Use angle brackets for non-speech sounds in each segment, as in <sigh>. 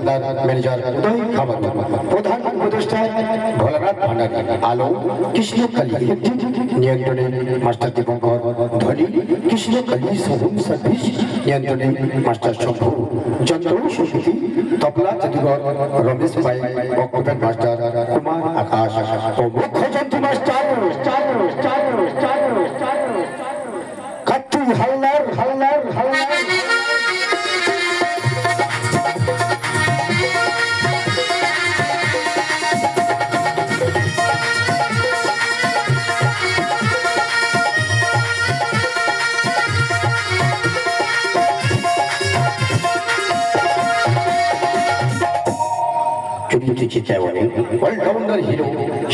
Haldar manager উদয় খাবার প্রধান উপদেষ্টা ভোলানাথ ভান্ডার আলো, কৃষ্ণকালী, নিয়ন্ত্রণে মাস্টার দীপঙ্কর ধনী, কৃষ্ণকালী সোহম সার্ভিস, নিয়ন্ত্রণে মাস্টার শম্ভু চন্দ্র সমিতি তপলা জাদুঘর, Ramesh Pai master, Kumar Akash allrounder hero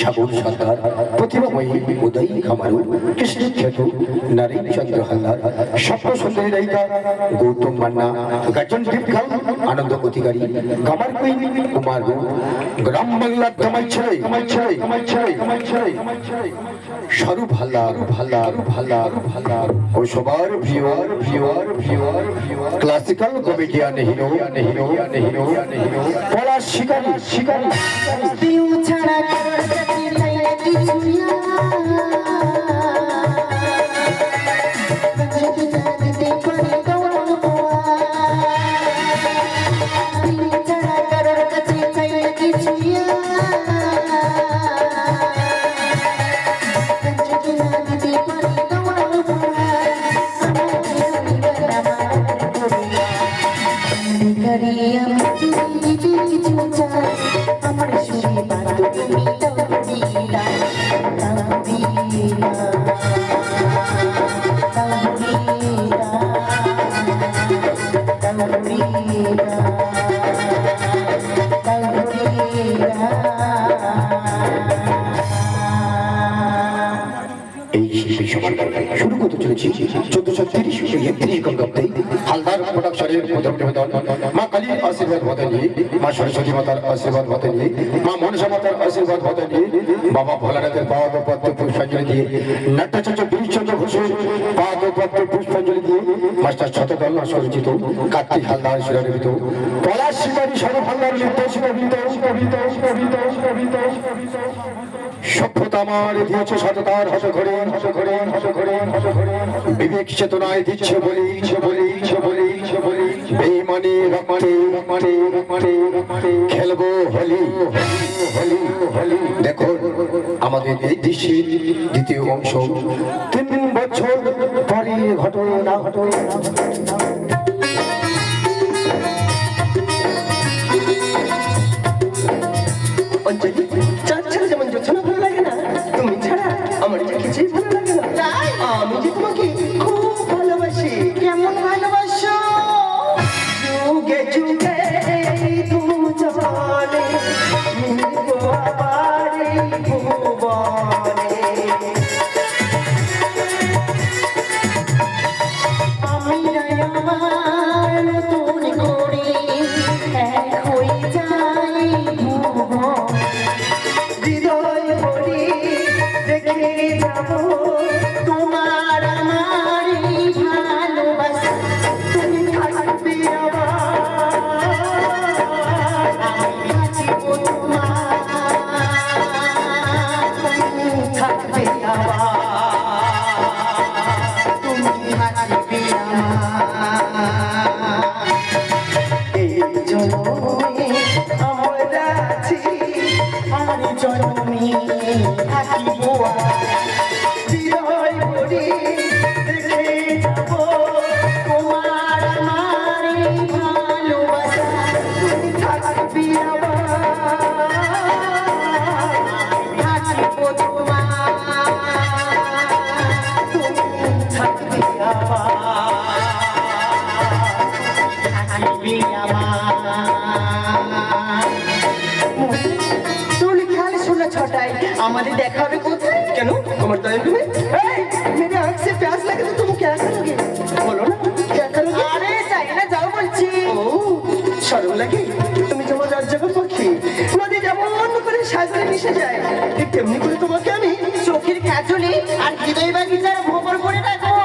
Sagar Sarkar প্রতিভাময়ী Uday খামারু Krishna খ্যাত নারীন চন্দ্র হালদার স্বপ্ন সুন্দরী নায়িকা গৌতম মান্না গাজন দীপখাল আনন্দ অধিকারী কামার কুইন কুমার গৌ, গ্রাম বাংলার কামাই ছেড়ে কামাই ছেড়ে কামাই ছেড়ে কামাই ছেড়ে স্বরূপ হালদার হালদার হালদার। ও সবার viewer viewer viewer classical comedian hero hero hero hero Palash শিকারী শিকারী ছাড়া কারোর না মা সরস্বতী মাতার আশীর্বাদ হতে নিয়ে, মা মনসা মাতার আশীর্বাদ হতে নিয়ে, বাবা ভোলানাথের পাদ পত্র পুষ্পাঞ্জলি দিয়ে, নাট্যাচার্য গিরিশচন্দ্র ঘোষের পাদ পত্র পুষ্পাঞ্জলি দিয়ে, মাস্টার শতদল সরচিত কার্তিক হালদার শিরানিত পলাশ শিকারী সভ্যতা আমার দিয়েছে সততার হত ঘরে হত ঘরে হত ঘরে হত ঘরে, বিবেক চেতনায় দিচ্ছে বলি বলি বলি। রক্তে রক্তে খেলব হোলি হোলি হোলি। দেখো, আমাদের এই দৃশ্যের দ্বিতীয় অংশ। তিন বছর পরে ঘটনা ঘটনা। আমাদের দেখা হবে কোথায়? কেন? তোমার তুমি মেরে লাগে তো তুমি বলো না যাও বলছি। ও লাগে তুমি করে মিশে যায় ঠিক তেমনি করে তোমাকে আমি চোখের কাজলে আর হৃদয় বাগিচার ভোপর করে রাখব।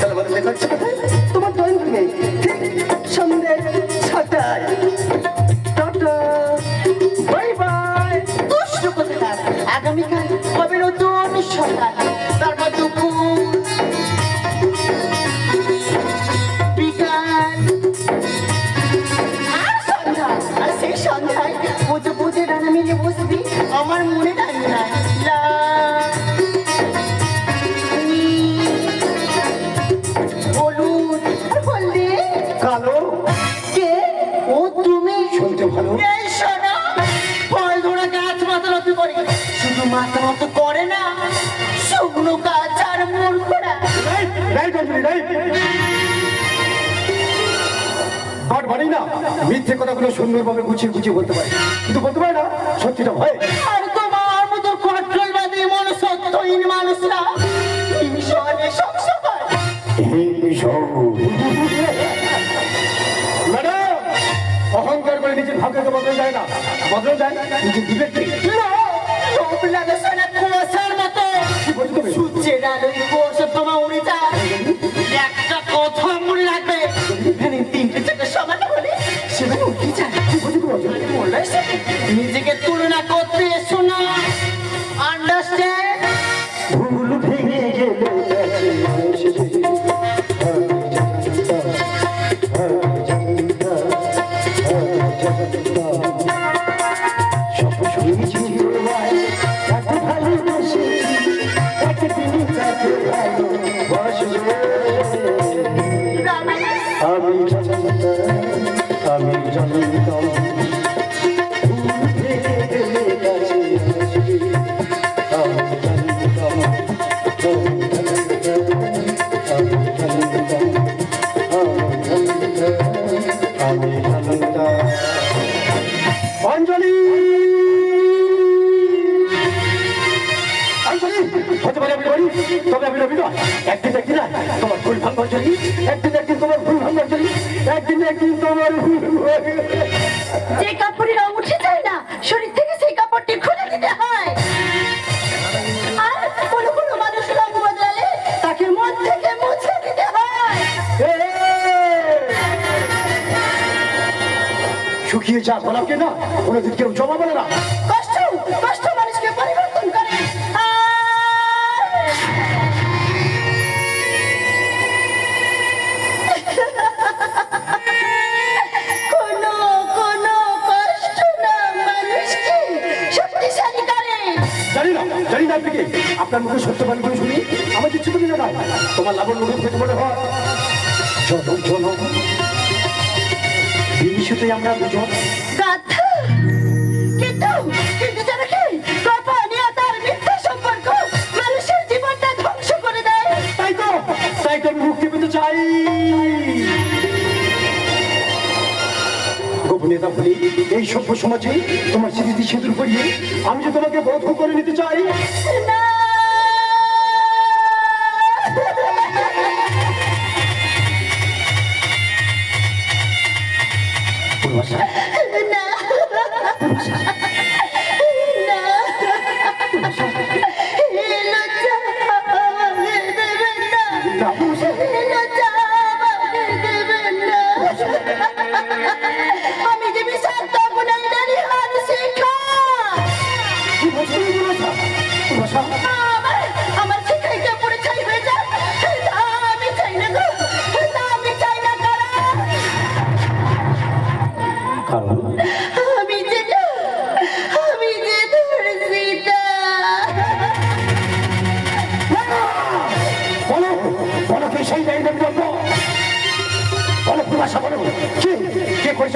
তাহলে কোথায়? শুধু মাতালতি করে না শুকনো গাছ আর মূর্খরা বাট বাড়ি না মিথ্যে কথাগুলো সুন্দরভাবে গুছিয়ে গুছিয়ে বলতে পারে। কিন্তু বলতে পারে না সত্যিটা ভয় আর তোমার মতো কট্টলবাদী মনুষ্যত্বহীন মানুষরা হিংসনে সব সময় ম্যাডাম অহংকার করে নিজের ভাগ্যকে বদলে যায় না। বদলে যায় নিজের বিবেককে। লোভ লাগাছে না কুয়াশার মতো? সূর্যের আলোয় শুকিয়ে যা গোলাপকে না? কোনোদিন কেউ জমা বলে না। কষ্ট কষ্ট মানুষকে পরিবর্তন করে। জানি না আপনি কি। আপনার মুখে সত্য বাণী করে শুনি আমার কিছু তুমি না তোমার লাবণ মুখে থেকে মনে হয়। জনম জনম বিনিশুতে আমরা দুজন। গাধা! কিন্তু কিন্তু জানো কি? গোপনে তার মিথ্যা সম্পর্ক মানুষের জীবনটা ধ্বংস করে দেয়। তাই তো তাই তো আমি মুক্তি পেতে চাই। গোপনীয়তা বলি এই সভ্য সমাজে তোমার স্মৃতি সেতুর করিয়ে আমি যে তোমাকে বোধ করে নিতে চাই। না <laughs> আমি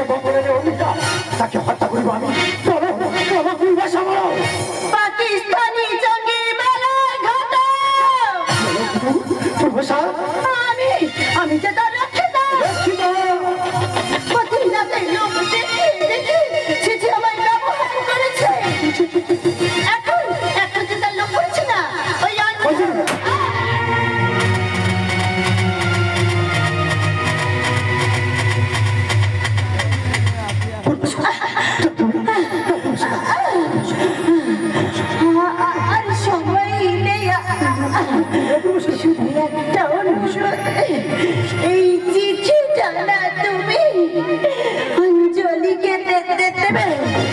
করেছে গঙ্গনের অমিতা তাকে হত্যা করিব আমি। পাকিস্তানি জঙ্গি মেলা ঘাটা। পূর্বাশা আমি আমি যে দেবে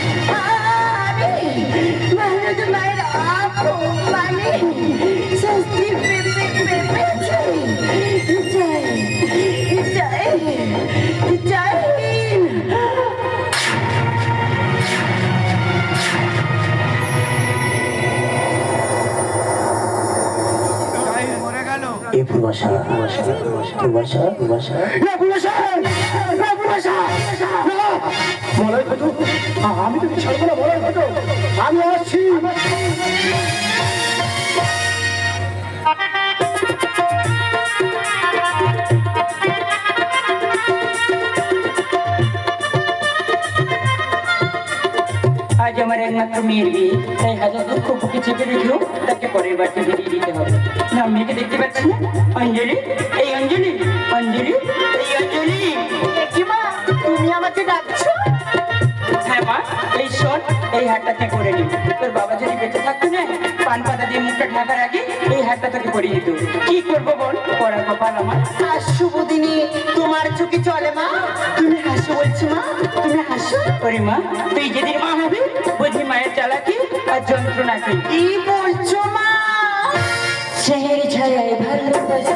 ভাষা ভাষা ভাষা ভাষা আমি তো ছাড়বো না বলার আমি আসছি। আমার একমাত্র বিয়ে। তাই হাজার দুঃখ বুকে চেপে রেখেও তাকে পরের বাড়িতে বেরিয়ে দিতে হবে। না, মেয়েকে দেখতে পাচ্ছি না? অঞ্জলি? এই অঞ্জলি? অঞ্জলি? এই অঞ্জলি? মা, তুমি আমাকে ডাকছো? হ্যাঁ মা, এই শোন, এই হাটটাকে করে নি। তোর বাবা যদি বেঁচে থাকতো না পান পাতা দিয়ে মুখটা ঢাকা রাখি এই হাতটা তোকে পরিয়ে দিত কি করব বল? পড়ার কপাল আমার। আর শুভ দিনে তোমার চোখে চলে মা। তুমি হাসো বলছো মা তুমি হাসো। ওরে মা তুই যেদিন মা হবে বুঝি মায়ের চালাকি আর যন্ত্রণা কি? বলছো মা? ছায় ভালোবাসা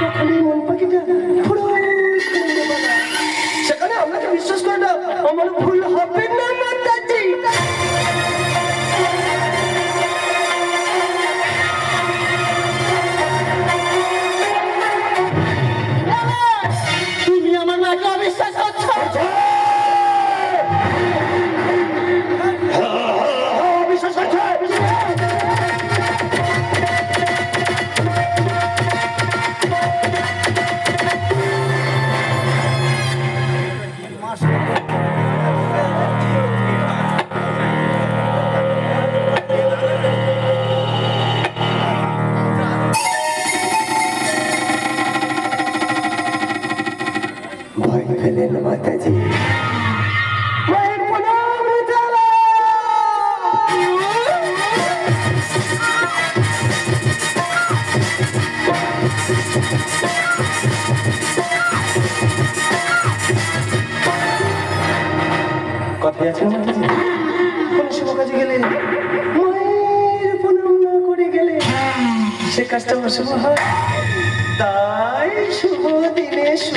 কখন এই মন পাখিটা। সেখানে আপনাকে বিশ্বাস করে না আমার ভুল হবে না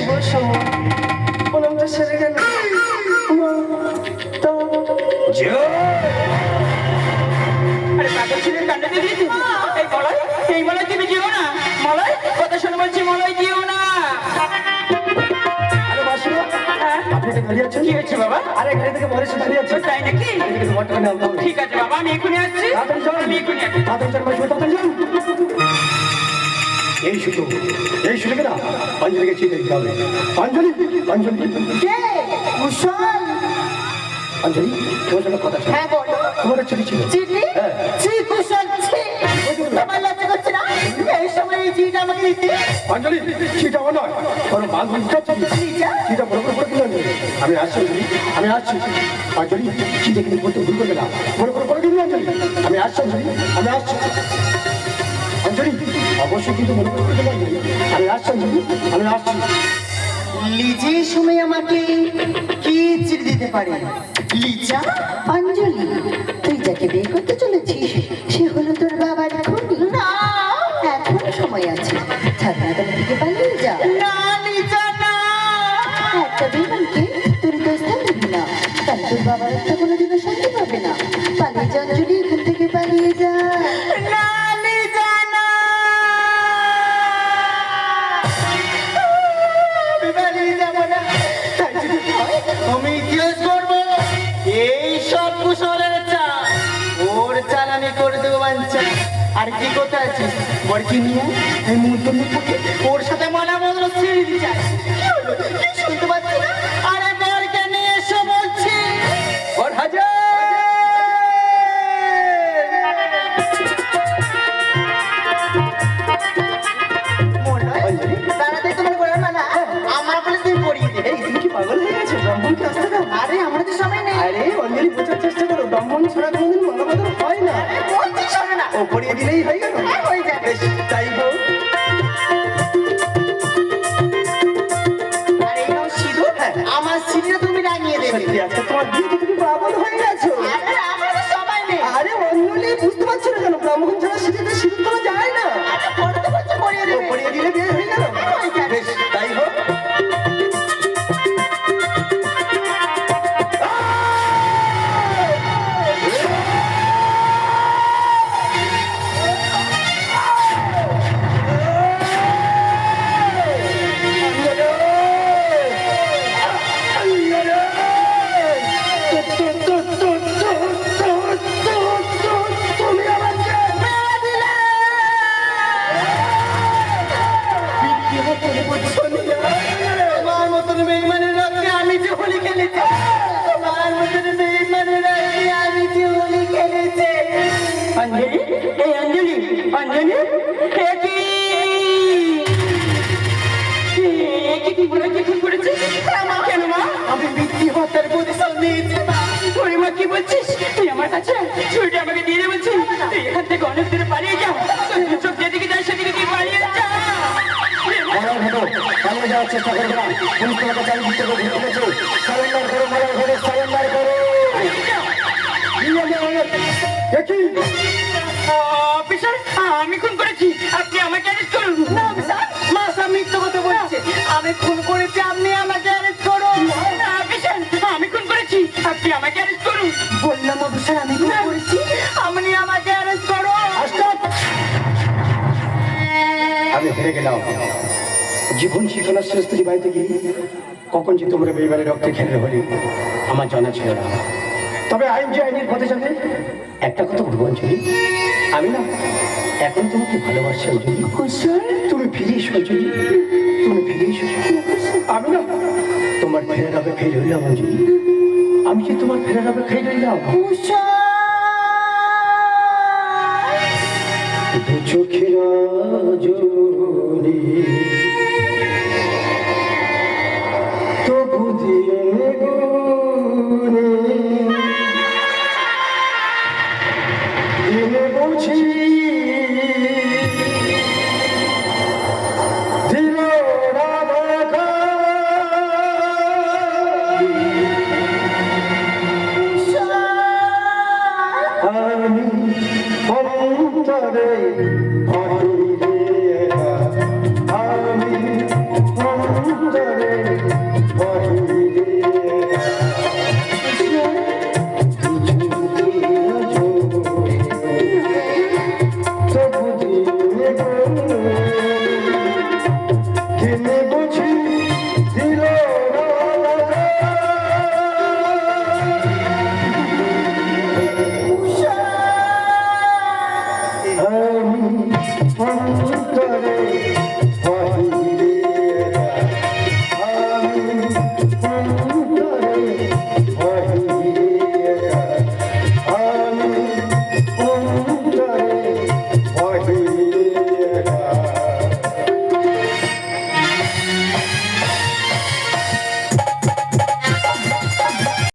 দিনে শুভ সেরে গেল আরে পাগল ছেলের কান্ডাতে দিয়েছি। এই মলয় এই মলয় তুমি যেও না? মলয় কথা শুনে বলছি মলয় যেও না। আরে বাসুরা হ্যাঁ? কি হয়েছে বাবা? আরে এখানে থেকে সাথে দাঁড়িয়ে তো তাই নাকি? ঠিক আছে বাবা আমি এখনই আসছি। আমি এখনই আসছি। এই শুধু এই শুধু না অঞ্জলিকে চিঠি দিতে হবে। অঞ্জলি অঞ্জলি অঞ্জলি তোমার সঙ্গে কথা ছিল। হ্যাঁ তোমার চিঠি ছিল। অঞ্জলি চিঠিটা আমার নয় বড় বান্ধবীটা চিঠি। বড় করে আমি আসছি আমি আসছি। অঞ্জলি চিঠি কিন্তু বলতে ভুল করবে না। বড় করে পড়ে দিল অঞ্জলি আসছি অঞ্জলি আমি আসছি। অবশ্যই কিন্তু মনে করতে পারবে আমি আসছি আমি আসছি লিজে সময় আমাকে কি চিঠি দিতে পারে? লিজা? অঞ্জলি তুই যাকে বিয়ে করতে চলেছিস সে হলো তোর বাবার খুনি না। এখন সময় আছে। ছাত্রা দল থেকে পালিয়ে যা। না লিজা না। একটা বেমানকে তোর তো স্থান দিবি না তাহলে তোর বাবার একটা এই মুহূর্ত মুখে ওর সাথে মানা বদল ছেড়ে দিতে চাই। শুনতে পাচ্ছি না? আরে বরকে নিয়ে এসো বলছি। ওর হাজার হয়ে। গেছো? ব্রাহ্মণকে আসতে দাও আরে আমরা তো সময় নেই। আরে অঞ্জলি বোঝার চেষ্টা করো। ব্রাহ্মণ ছাড়া কোনোদিন মানবাদন হয় না। ও পড়িয়ে দিলেই হয়ে গেল। হ্যাঁ, এ কি কি কেন মা? আমি বৃদ্ধি হত্যার প্রতিশোধ নিয়েছি ওরে মা কি বলছিস? তুই আমার কাছে ছুরিটা আমাকে দিয়ে বলছিস তুই এখান থেকে অনেক দূরে পালিয়ে যা। তোর দু চোখ যেদিকে যায় সেদিকে তুই পালিয়ে যা। পালিয়ে যাওয়ার চেষ্টা করবে না। পুলিশ তোমাকে চারিদিক ঘুরে ফেলেছে সারেন্ডার করো মরার ঘরে সারেন্ডার করো। দেখি। অফিসার আমি খুন করেছি। আপনি আমাকে অ্যারেস্ট করুন। মিথ্যে কথা বলছে। আমি খুন করেছি, আপনি আমাকে অ্যারেস্ট করুন। আমি খুন করেছি, আপনি আমাকে অ্যারেস্ট করুন। বললাম আমি খুন করেছি। আপনি আমাকে অ্যারেস্ট করুন। আমি হেরে গেলাম। জীবন শিখনার শেষ স্ত্রী বাড়িতে গিয়ে কখন যে তোমরা বেইমানের রক্তে খেলে হলি, আমার জানা ছিল না। তবে আইন যে আইনের পথে যাবে একটা কথা অঞ্জলি আমি না এখন তোমাকে ভালোবাসছে অঞ্জলি। তুমি ফিরে এসো তুমি ফিরে এসো আমি না তোমার ফেরার হবে ফেল হইলাম অজনী আমি যে তোমার ফেরার হবে ফেল হইলাম। দু চোখের